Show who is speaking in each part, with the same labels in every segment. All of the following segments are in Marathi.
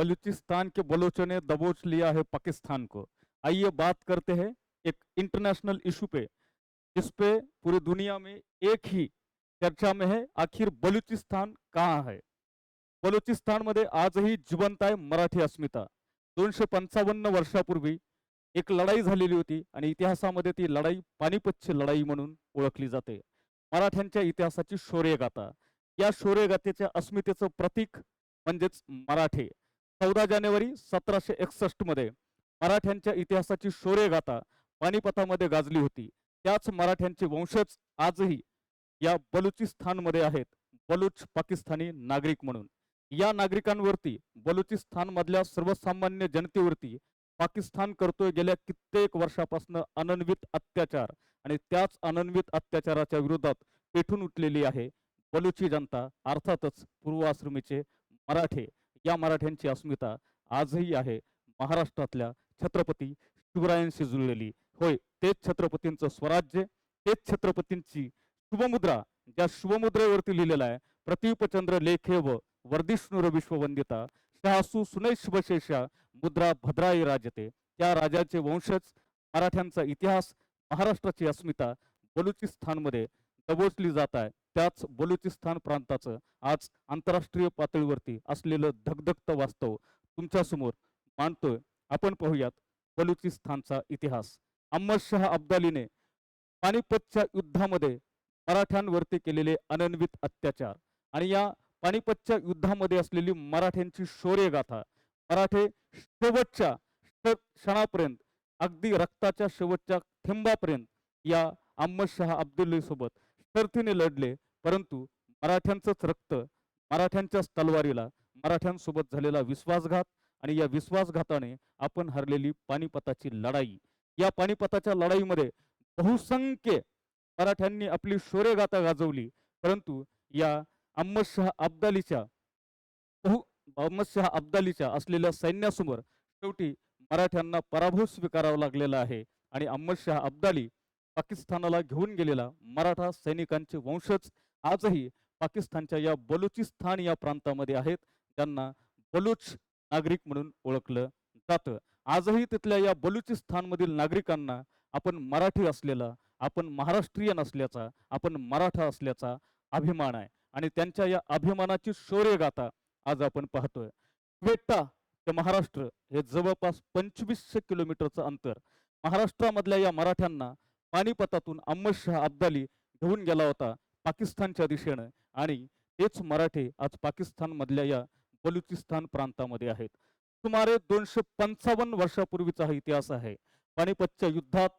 Speaker 1: बलूचिस्तान के बलोचों ने दबोच लिया है पाकिस्तान को। आइए बात करते हैं एक इंटरनेशनल इशू पे जिस पे पूरी दुनिया में एक ही चर्चा में है आखिर बलूचिस्तान कहाँ है? बलुचिस्तानमध्ये आजही जिवंत आहे मराठी अस्मिता। दोनशे पंचावन्न वर्षापूर्वी एक लढाई झालेली होती आणि इतिहासामध्ये ती लढाई पानिपतची लढाई म्हणून ओळखली जाते. मराठ्यांच्या इतिहासाची शौर्यगाथा या शौर्यगाथेच्या अस्मितेचं प्रतीक म्हणजेच मराठे. चौदा जानेवारी सतराशे एकसष्टमध्ये मराठ्यांच्या इतिहासाची शौर्यगाथा पानिपतामध्ये गाजली होती. त्याच मराठ्यांचे वंशज आजही या बलुचिस्तानमध्ये आहेत. बलुच पाकिस्तानी नागरिक म्हणून. या नागरिकांवरती बलुचिस्तानमधल्या सर्वसामान्य जनतेवरती पाकिस्तान करतोय गेल्या कित्येक वर्षापासून अनन्वित अत्याचार आणि त्याच अनन्वित अत्याचाराच्या विरोधात पेठून उठलेली आहे बलुची जनता अर्थातच पूर्वाश्रमीचे मराठे. या मराठ्यांची अस्मिता आजही आहे महाराष्ट्रातल्या छत्रपती शिवरायांशी जुळलेली. होय तेच छत्रपतींचं स्वराज्य तेच छत्रपतींची शुभमुद्रा ज्या शुभमुद्रेवरती लिहिलेला आहे. प्रतीपचंद्र लेखे व वर्धिष्णुर विश्ववंदिता शहासू सुनैशेषा मुद्रा भद्राई राजते. त्या राजाचे वंशज मराठ्यांचा इतिहास महाराष्ट्राची अस्मिता बलुचिस्तानमध्ये दबोचली जात आहे. त्याच बलुचिस्तान प्रांताचं आज आंतरराष्ट्रीय पातळीवरती असलेलं धगधगत वास्तव तुमच्यासमोर मांडतोय. आपण पाहूयात बलुचिस्तानचा इतिहास. अहमद शाह अब्दालीने पानिपतच्या युद्धामध्ये मराठ्यांवरती केलेले अनन्वित अत्याचार आणि या पानिपतच्या युद्धामध्ये असलेली मराठ्यांची शौर्यगाथा मराठे शेवटच्या क्षणापर्यंत अगदी रक्ताच्या शेवटच्या थेंबापर्यंत या अहमद शाह अब्दुल्लीसोबत सोबत लढले परंतु मराठ्यांचंच रक्त मराठ्यांच्याच तलवारीला मराठ्यांसोबत झालेला विश्वासघात आणि या विश्वासघाताने आपण हरलेली पानिपताची लढाई. या पानिपताच्या लढाईमध्ये बहुसंख्य मराठ्यांनी आपली शौर्यगाथा गाजवली परंतु या अहमद अब्दालीच्या बहु अहमद अब्दालीच्या असलेल्या सैन्यासमोर शेवटी मराठ्यांना पराभव स्वीकारावा लागलेला आहे आणि अहमद अब्दाली पाकिस्तानाला घेऊन गेलेला मराठा सैनिकांचे वंशज आजही पाकिस्तानच्या या बलुचिस्तान या प्रांतामध्ये आहेत. त्यांना बलुच नागरिक म्हणून ओळखलं जातं. आजही तिथल्या या बलुचिस्तानमधील नागरिकांना आपण मराठी असलेला आपण महाराष्ट्रीयन असल्याचा आपण मराठा असल्याचा अभिमान आहे. आणि त्यांच्या या अभिमानाची शौर्यगाथा आज आपण पाहतोय. क्वेटा ते महाराष्ट्र हे जवळपास पंचवीसशे किलोमीटरचं अंतर. महाराष्ट्रामधल्या या मराठ्यांना पानिपतातून अहमद अब्दाली घेऊन गेला होता पाकिस्तानच्या दिशेनं. आणि तेच मराठे आज पाकिस्तान मधल्या या बलुचिस्तान प्रांतामध्ये आहेत. सुमारे दोनशे पंचावन्न वर्षापूर्वीचा हा इतिहास आहे. पानिपतच्या युद्धात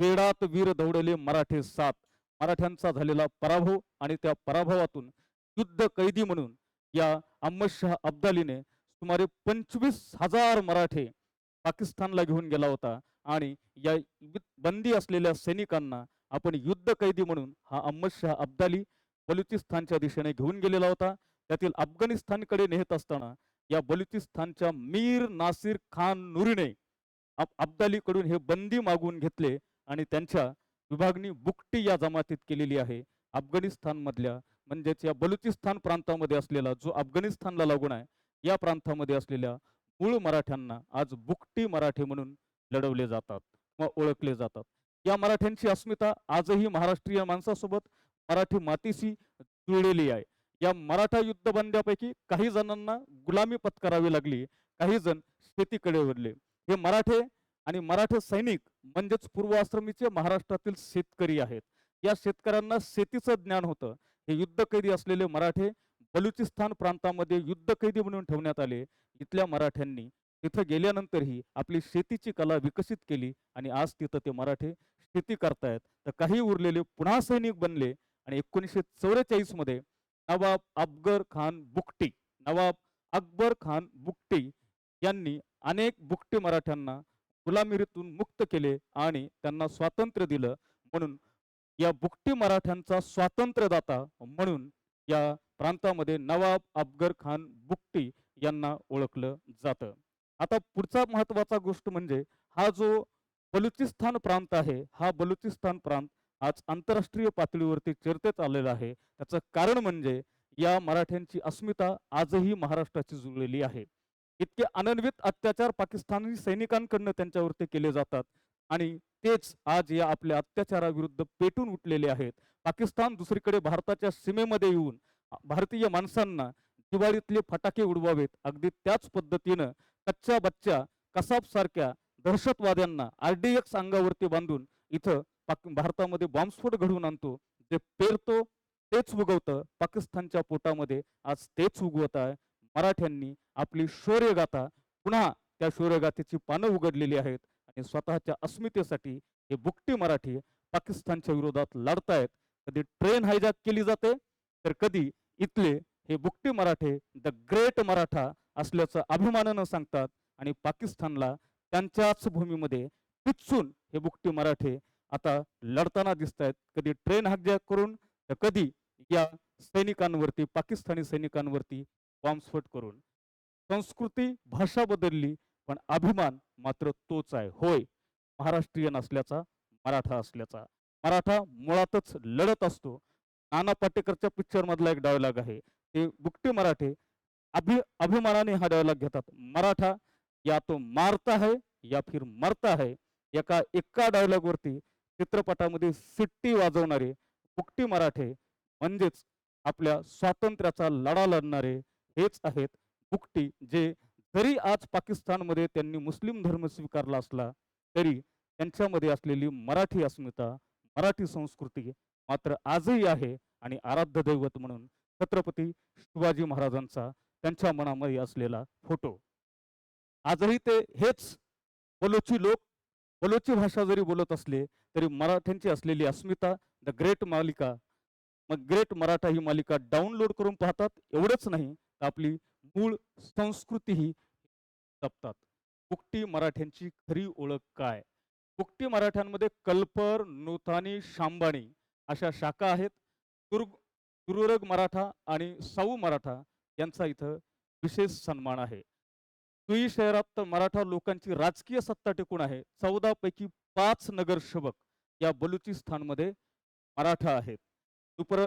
Speaker 1: वेडात वीर दौडले मराठे सात. मराठ्यांचा झालेला पराभव आणि त्या पराभवातून युद्ध कैदी म्हणून या अहमद अब्दालीने सुमारे पंचवीस हजार मराठे पाकिस्तानला घेऊन गेला होता. आणि या बंदी असलेल्या सैनिकांना आपण युद्ध कैदी म्हणून हा अहमद अब्दाली बलुचिस्तानच्या दिशेने घेऊन गेलेला होता. त्यातील अफगाणिस्तानकडे नेत असताना या बलुचिस्तानच्या मीर नासिर खान नुरीने अब्दालीकडून हे बंदी मागून घेतले आणि त्यांच्या विभागणी बुकटी या जमातीत केलेली आहे. अफगाणिस्तानमधल्या म्हणजेच या बलुचिस्तान प्रांतामध्ये असलेला जो अफगाणिस्तानला लागून आहे या प्रांतामध्ये असलेल्या मूळ मराठ्यांना आज बुकटी मराठे म्हणून लढवले जातात व ओळखले जातात. या मराठ्यांची अस्मिता आजही महाराष्ट्रीय माणसासोबत मराठी मातीशी जुळलेली आहे. या मराठा युद्ध बंद्यापैकी काही जणांना गुलामी पत्करावी लागली काही जण शेतीकडे वळले. हे मराठे आणि मराठे सैनिक म्हणजेच पूर्वाश्रमीचे महाराष्ट्रातील शेतकरी आहेत. या शेतकऱ्यांना शेतीचं ज्ञान होतं. हे युद्ध कैदी असलेले मराठे बलुचिस्तान प्रांतामध्ये युद्ध कैदी म्हणून ठेवण्यात आले. इथल्या मराठ्यांनी तिथं गेल्यानंतरही आपली शेतीची कला विकसित केली आणि आज तिथं ते मराठे शेती करतायत. तर काही उरलेले पुन्हा सैनिक बनले आणि एकोणीसशे चौवेचाळीसमध्ये नवाब अफगर खान बुकटी नवाब अकबर खान बुकटी यांनी अनेक बुकटी मराठ्यांना गुलामिरीतून मुक्त केले आणि त्यांना स्वातंत्र्य दिलं. म्हणून या बुकटी मराठ्यांचा स्वातंत्र्यदाता म्हणून या प्रांतामध्ये नवाब अफगर खान बुकटी यांना ओळखलं जातं. आता पुढचा महत्त्वाचा गोष्ट म्हणजे हा जो बलुचिस्तान प्रांत आहे हा बलुचिस्तान प्रांत आज आंतरराष्ट्रीय पातळीवरती चर्चेत आलेला आहे. त्याचं कारण म्हणजे या मराठ्यांची अस्मिता आजही महाराष्ट्राची जुळलेली आहे. इतके अनन्वित अत्याचार पाकिस्तानी सैनिकांकडनं त्यांच्यावरती केले जातात आणि तेच आज या आपल्या अत्याचाराविरुद्ध पेटून उठलेले आहेत. पाकिस्तान दुसरीकडे भारताच्या सीमेमध्ये येऊन भारतीय माणसांना दिवाळीतले फटाके उडवावेत. अगदी त्याच पद्धतीनं कच्च्या बच्च्या कसाब सारख्या दहशतवाद्यांना एक्स अंगावरती बांधून इथं पाक भारतामध्ये बॉम्बस्फोट घडवून आणतो. जे पेरतो तेच उगवतं. पाकिस्तानच्या पोटामध्ये आज तेच उगवत आहे. मराठ्यांनी आपली शौर्यगाथा पुन्हा त्या शौर्यगाथेची पानं उघडलेली आहेत आणि स्वतःच्या अस्मितेसाठी हे बुकटी मराठी पाकिस्तानच्या विरोधात लढतायत. कधी ट्रेन हायजॅक केली जाते तर कधी इथले हे बुकटी मराठे द ग्रेट मराठा असल्याचं अभिमानानं सांगतात आणि पाकिस्तानला त्यांच्याच भूमीमध्ये पिचून हे बुकटी मराठे आता लढताना दिसत आहेत कधी ट्रेन हायजॅक करून तर कधी या सैनिकांवरती पाकिस्तानी सैनिकांवरती बॉम्बस्फोट करून. संस्कृती भाषा बदलली पण अभिमान मात्र तोच आहे. होय महाराष्ट्रीयन असल्याचा मराठा असल्याचा. मराठा मुळातच लढत असतो. नाना पाटेकरच्या पिक्चर मधला एक डायलॉग आहे. ते बुकटे मराठे अभि अभिमानाने हा डायलॉग घेतात. मराठा या तो मारता है या फिर मरता है. एका एका डायलॉग वरती चित्रपटामध्ये सिट्टी वाजवणारे बुकटी मराठे म्हणजेच आपल्या स्वातंत्र्याचा लढा लढणारे हेच आहेत बुकटी जे जरी आज पाकिस्तानमध्ये त्यांनी मुस्लिम धर्म स्वीकारला असला तरी त्यांच्यामध्ये असलेली मराठी अस्मिता मराठी संस्कृती मात्र आजही आहे आणि आराध्य दैवत म्हणून छत्रपती शिवाजी महाराजांचा त्यांच्या मनामध्ये असलेला फोटो. आजही ते हेच बलोची लोक बलोची भाषा जरी बोलत असले तरी मराठ्यांची असलेली अस्मिता द ग्रेट मालिका मग ग्रेट मराठा ही मालिका डाउनलोड करून पाहतात एवढंच नाही तर आपली मूळ संस्कृतीही जपतात. कुकटी मराठ्यांची खरी ओळख काय? कुकटी मराठ्यांमध्ये कल्पर नोतानी शांबाणी अशा शाखा आहेत. दुर्ग दुर्ग मराठा आणि साऊ मराठा यांचा इथं विशेष सन्मान आहे. तुई शहरात तर मराठा लोकांची राजकीय सत्ता टिकून आहे. चौदा पैकी पाच नगरसेवक या बलुचिस्तानमध्ये मराठा आहेत. उपर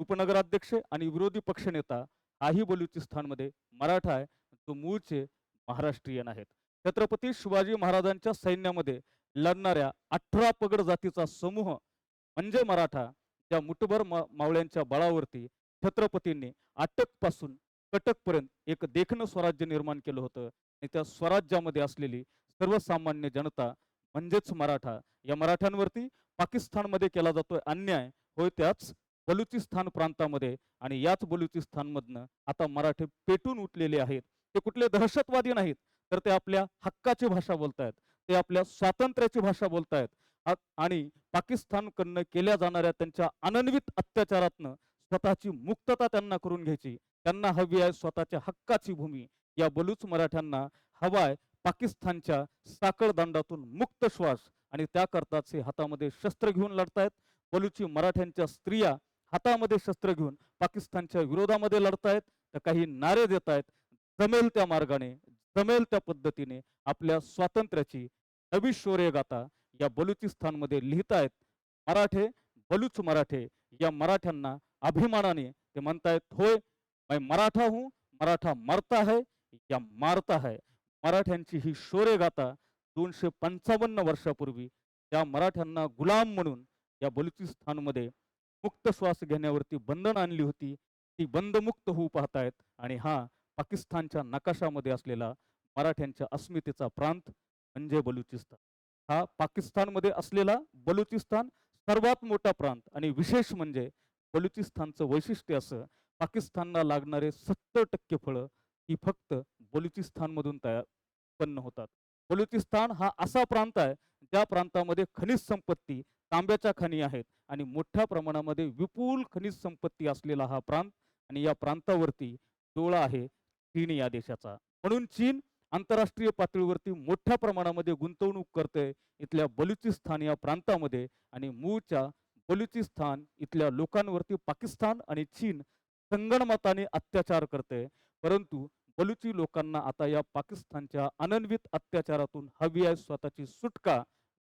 Speaker 1: उपनगराध्यक्ष आणि विरोधी पक्षनेता हाही बलुचिस्तानमध्ये मराठा आहे. तो मूळचे महाराष्ट्रीयन आहेत. छत्रपती शिवाजी महाराजांच्या सैन्यामध्ये लढणाऱ्या अठरा पगड जातीचा समूह म्हणजे मराठा त्या मुठभर मावळ्यांच्या बळावरती छत्रपतींनी अटकपासून कटकपर्यंत एक देखणं स्वराज्य निर्माण केलं होतं. आणि त्या स्वराज्यामध्ये असलेली सर्वसामान्य जनता म्हणजेच मराठा या मराठ्यांवरती पाकिस्तानमध्ये केला जातोय अन्याय होय त्याच बलुचिस्तान प्रांतामध्ये. आणि याच बलुचिस्तानमधनं आता मराठे पेटून उठलेले आहेत. ते कुठले दहशतवादी नाहीत तर ते आपल्या हक्काची भाषा बोलतायत. ते आपल्या स्वातंत्र्याची भाषा बोलतायत. आणि पाकिस्तानकडनं केल्या जाणाऱ्या त्यांच्या अनन्वित अत्याचारातनं स्वतःची मुक्तता त्यांना करून घ्यायची. त्यांना हवी आहे स्वतःच्या हक्काची भूमी. या बलूच मराठ्यांना हवाय पाकिस्तानच्या साखळदंडातून मुक्त श्वास आणि त्याकरताच हे हातामध्ये शस्त्र घेऊन लढतायत. बलुची मराठ्यांच्या स्त्रिया हातामध्ये शस्त्र घेऊन पाकिस्तानच्या विरोधामध्ये लढतायत. तर काही नारे देत आहेत जमेल त्या मार्गाने जमेल त्या पद्धतीने आपल्या स्वातंत्र्याची नवी शौर्यगाथा या बलुचिस्तानमध्ये लिहितायत. मराठे बलुच मराठे या मराठ्यांना अभिमानाने ते म्हणतायत होय मैं मराठा हूं मराठा मरता है या मारता है. मराठ्यांची ही शोरे शौर्यगाथा दोनशे पंचावन्न वर्षापूर्वी त्या मराठ्यांना गुलाम म्हणून या बलुचिस्तानमध्ये मुक्त श्वास घेण्यावरती बंधन आणली होती. ती बंदमुक्त होऊ पाहतायत आणि हा पाकिस्तानच्या नकाशामध्ये असलेला मराठ्यांच्या अस्मितेचा प्रांत म्हणजे बलुचिस्तान. हा पाकिस्तानमध्ये असलेला बलुचिस्तान सर्वात मोठा प्रांत आणि विशेष म्हणजे बलुचिस्तानचं वैशिष्ट्य असं पाकिस्तानला लागणारे सत्तर टक्के फळं ही फक्त बलुचिस्तानमधून तयार उत्पन्न होतात. बलुचिस्तान हा असा प्रांत आहे ज्या प्रांतामध्ये खनिज संपत्ती तांब्याच्या खनी आहेत आणि मोठ्या प्रमाणामध्ये विपुल खनिज संपत्ती असलेला हा प्रांत आणि या प्रांतावरती डोळा आहे चीन या देशाचा. म्हणून चीन आंतरराष्ट्रीय पातळीवरती मोठ्या प्रमाणामध्ये गुंतवणूक करते इथल्या बलुचिस्तान या प्रांतामध्ये आणि मूळच्या बलुचिस्तान इथल्या लोकांवरती पाकिस्तान आणि चीन संगणमताने अत्याचार करते परंतु बलुची लोकांना आता या पाकिस्तानच्या अनन्वित अत्याचारातून हवी आहे स्वतःची सुटका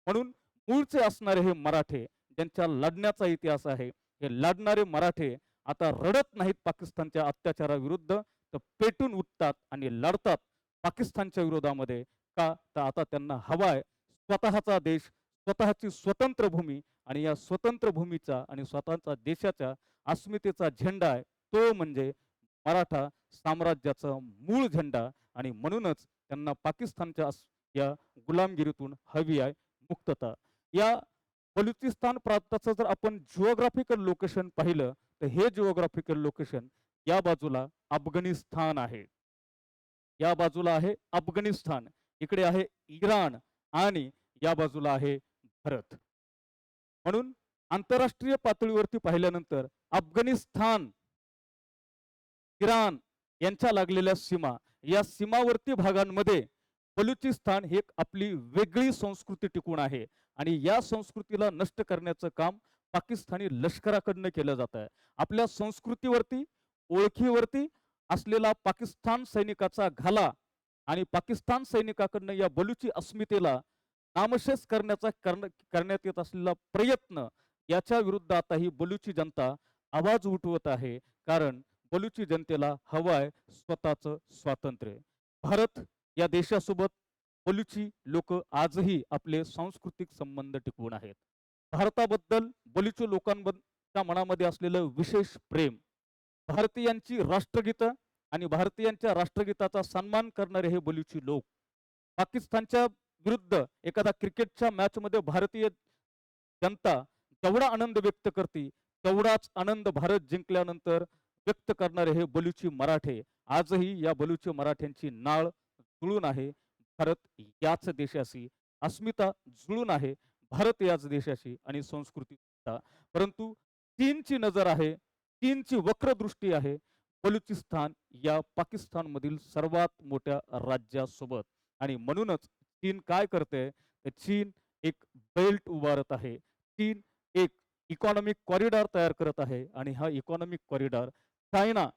Speaker 1: म्हणून मूळचे असणारे हे मराठे ज्यांच्या लढण्याचा इतिहास आहे हे लढणारे मराठे आता रडत नाहीत पाकिस्तानच्या अत्याचाराविरुद्ध तर पेटून उठतात आणि लढतात. पाकिस्तानच्या विरोधामध्ये का? तर आता त्यांना हवाय स्वतःचा देश स्वतःची स्वतंत्र भूमी आणि या स्वतंत्र भूमीचा आणि स्वतःचा देशाच्या अस्मितेचा झेंडा आहे. तो म्हणजे मराठा साम्राज्याचा मूळ झेंडा आणि म्हणूनच त्यांना पाकिस्तानच्या या गुलामगिरीतून हवी आहे मुक्तता. या बलुचिस्तान प्रांताचं जर आपण जिओग्राफिकल लोकेशन पाहिलं तर हे जिओग्राफिकल लोकेशन या बाजूला अफगाणिस्तान आहे. या बाजूला आहे अफगाणिस्तान इकडे आहे इराण आणि या बाजूला आहे भारत. म्हणून आंतरराष्ट्रीय पातळीवरती पाहिल्यानंतर अफगाणिस्तान इराण यांच्या लागलेल्या सीमा या सीमावर्ती भागांमध्ये बलुचिस्तान ही आपली वेगळी संस्कृती टिकून आहे आणि या संस्कृतीला नष्ट करण्याचं काम पाकिस्तानी लष्कराकडनं केलं जात आहे आपल्या संस्कृतीवरती ओळखीवरती असलेला पाकिस्तान सैनिकाचा घाला आणि पाकिस्तान सैनिकाकडनं या बलुची अस्मितेला नामशेष करण्याचा करण्यात येत असलेला प्रयत्न याच्या विरुद्ध आता ही बलुची जनता आवाज उठवत आहे. कारण बलुची जनतेला हवाय स्वतःचं स्वातंत्र्य. भारत या देशासोबत बलुची लोक आजही आपले सांस्कृतिक संबंध टिकवून आहेत. भारताबद्दल बलुची लोकांच्या मनामध्ये असलेलं विशेष प्रेम भारतीयांची राष्ट्रगीतं आणि भारतीयांच्या राष्ट्रगीताचा सन्मान करणारे हे बलुची लोक. पाकिस्तानच्या विरुद्ध एखादा क्रिकेटच्या मॅचमध्ये भारतीय जनता जेवढा आनंद व्यक्त करते तेवढाच आनंद भारत जिंकल्यानंतर व्यक्त करणारे हे बलुची मराठे. आजही या बलुची मराठ्यांची नाळ जुळून आहे. भारत याच देशाशी अस्मिता जुळून आहे. भारत याच देशाशी आणि संस्कृती. परंतु चीनची नजर आहे. चीनची वक्रदृष्टी आहे बलुचिस्तान या पाकिस्तानमधील सर्वात मोठ्या राज्यासोबत. आणि म्हणूनच चीन काय करते तर चीन एक बेल्ट उभारत आहे. चीन एक इकॉनॉमिक कॉरिडॉर तयार करत आहे. आणि हा इकॉनॉमिक कॉरिडॉर चायना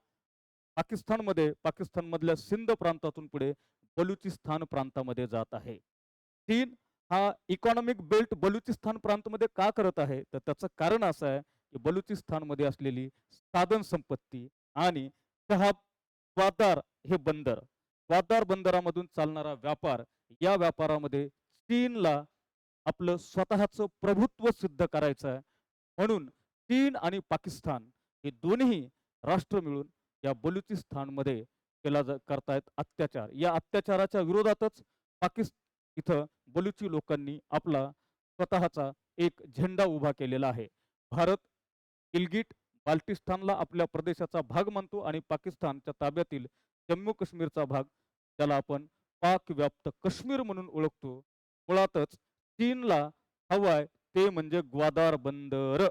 Speaker 1: पाकिस्तानमध्ये पाकिस्तानमधल्या सिंध प्रांतातून पुढे बलुचिस्तान प्रांतामध्ये जात आहे. चीन हा इकॉनॉमिक बेल्ट बलुचिस्तान प्रांतमध्ये का करत आहे? तर त्याचं कारण असं आहे की बलुचिस्तानमध्ये असलेली साधन संपत्ती आणि चहा ग्वादार हे बंदर. ग्वादार बंदरामधून चालणारा व्यापार या व्यापारामध्ये चीनला आपलं स्वतःचं प्रभुत्व सिद्ध करायचं आहे. म्हणून चीन आणि पाकिस्तान हे दोन्ही राष्ट्र मिळून या बलुचिस्तानमध्ये केला जा करतायत अत्याचार. या अत्याचाराच्या विरोधातच पाकिस्तान इथं बलुची लोकांनी आपला स्वतःचा एक झेंडा उभा केलेला आहे. भारत गिलगिट बाल्टिस्तानला आपल्या प्रदेशाचा भाग मानतो आणि पाकिस्तानच्या ताब्यातील जम्मू काश्मीरचा भाग ज्याला आपण पाक व्याप्त काश्मीर म्हणून ओळखतो. मुळातच चीनला हवाय ते म्हणजे ग्वादार बंदर.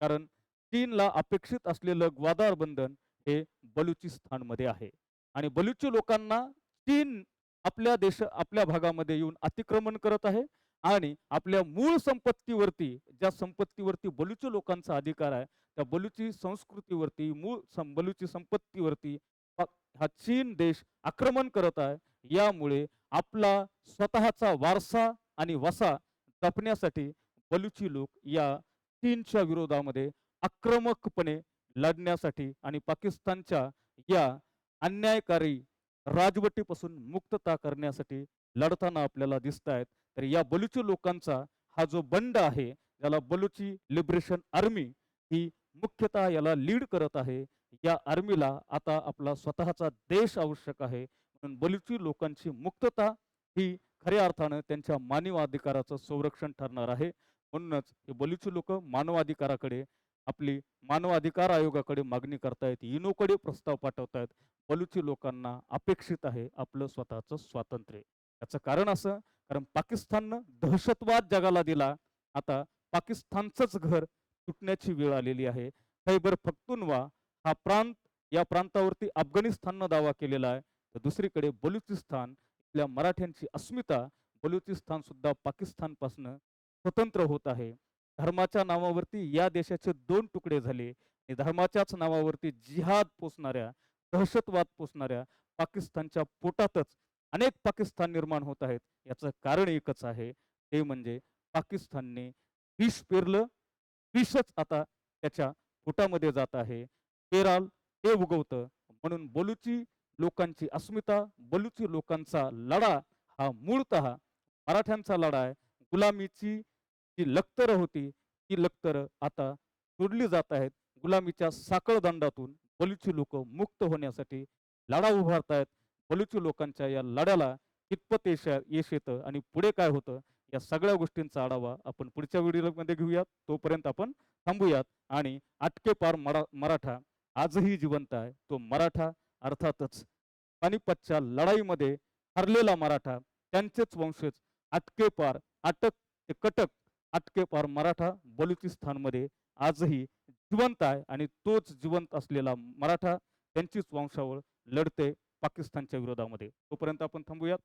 Speaker 1: कारण चीनला अपेक्षित असलेलं ग्वादार बंधन हे बलुचिस्तानमध्ये आहे. आणि बलुची लोकांना चीन आपल्या देश आपल्या भागामध्ये येऊन अतिक्रमण करत आहे. आणि आपल्या मूळ संपत्तीवरती ज्या संपत्तीवरती बलुची लोकांचा अधिकार आहे त्या बलुची संस्कृतीवरती मूळ सं बलुची संपत्तीवरती हा चीन देश आक्रमण करत आहे. यामुळे आपला स्वतःचा वारसा आणि वसा जपण्यासाठी बलुची लोक या चीनच्या विरोधामध्ये आक्रमकपणे लढण्यासाठी आणि पाकिस्तानच्या या अन्यायकारी राजवटीपासून मुक्तता करण्यासाठी लढताना आपल्याला दिसत आहेत तर या बलुची लोकांचा हा जो बंड आहे ज्याला बलुची लिबरेशन आर्मी ही मुख्यतः याला लीड करत आहे. या आर्मीला आता आपला स्वतःचा देश आवश्यक आहे. म्हणून बलुची लोकांची मुक्तता ही खऱ्या अर्थानं त्यांच्या मानवाधिकाराचं संरक्षण ठरणार आहे. म्हणूनच हे बलुची लोक मानवाधिकाराकडे आपली मानवाधिकार आयोगाकडे मागणी करतायत. युनोकडे प्रस्ताव पाठवतायत. बलुची लोकांना अपेक्षित आहे आपलं स्वतःचं स्वातंत्र्य. याचं कारण असं कारण पाकिस्ताननं दहशतवाद जगाला दिला. आता पाकिस्तानचंच घर तुटण्याची वेळ आलेली आहे. खैबर फक्तुनवा हा प्रांत या प्रांतावरती अफगाणिस्ताननं दावा केलेला आहे. तर दुसरीकडे बलुचिस्तान इथल्या मराठ्यांची अस्मिता बलुचिस्तान सुद्धा पाकिस्तानपासून स्वतंत्र होत आहे. धर्माच्या नावावरती या देशाचे दोन तुकडे झाले. आणि धर्माच्याच नावावरती जिहाद पोचणाऱ्या दहशतवाद पोचणाऱ्या पाकिस्तानच्या पोटातच अनेक पाकिस्तान निर्माण होत आहेत. याचं कारण एकच आहे ते म्हणजे पाकिस्तानने विष पेरलं विषच आता त्याच्या पोटामध्ये जात आहे. पेराल ते उगवतं. म्हणून बलुची लोकांची अस्मिता बलुची लोकांचा लढा हा मूळतः मराठ्यांचा लढा आहे. गुलामीची जी लक्तरं होती ती लक्तर आता सोडली जात आहेत. गुलामीच्या साखळदंडातून बलुची लोक मुक्त होण्यासाठी लढा उभारतायत. बलुची लोकांच्या या लढ्याला कितपत यश यश येतं आणि पुढे काय होतं या सगळ्या गोष्टींचा आढावा आपण पुढच्या व्हिडिओमध्ये घेऊयात. तोपर्यंत आपण थांबूयात आणि आटके पार मरा मराठा आजही जिवंत आहे. तो मराठा अर्थातच पानिपतच्या लढाईमध्ये हरलेला मराठा त्यांचेच वंशज आटके पार अटक ते कटक आटके पार मराठा बलुचिस्तानमध्ये आजही जिवंत आहे आणि तोच जिवंत असलेला मराठा त्यांचीच वंशावळ लढते पाकिस्तानच्या विरोधामध्ये. तोपर्यंत आपण थांबूयात.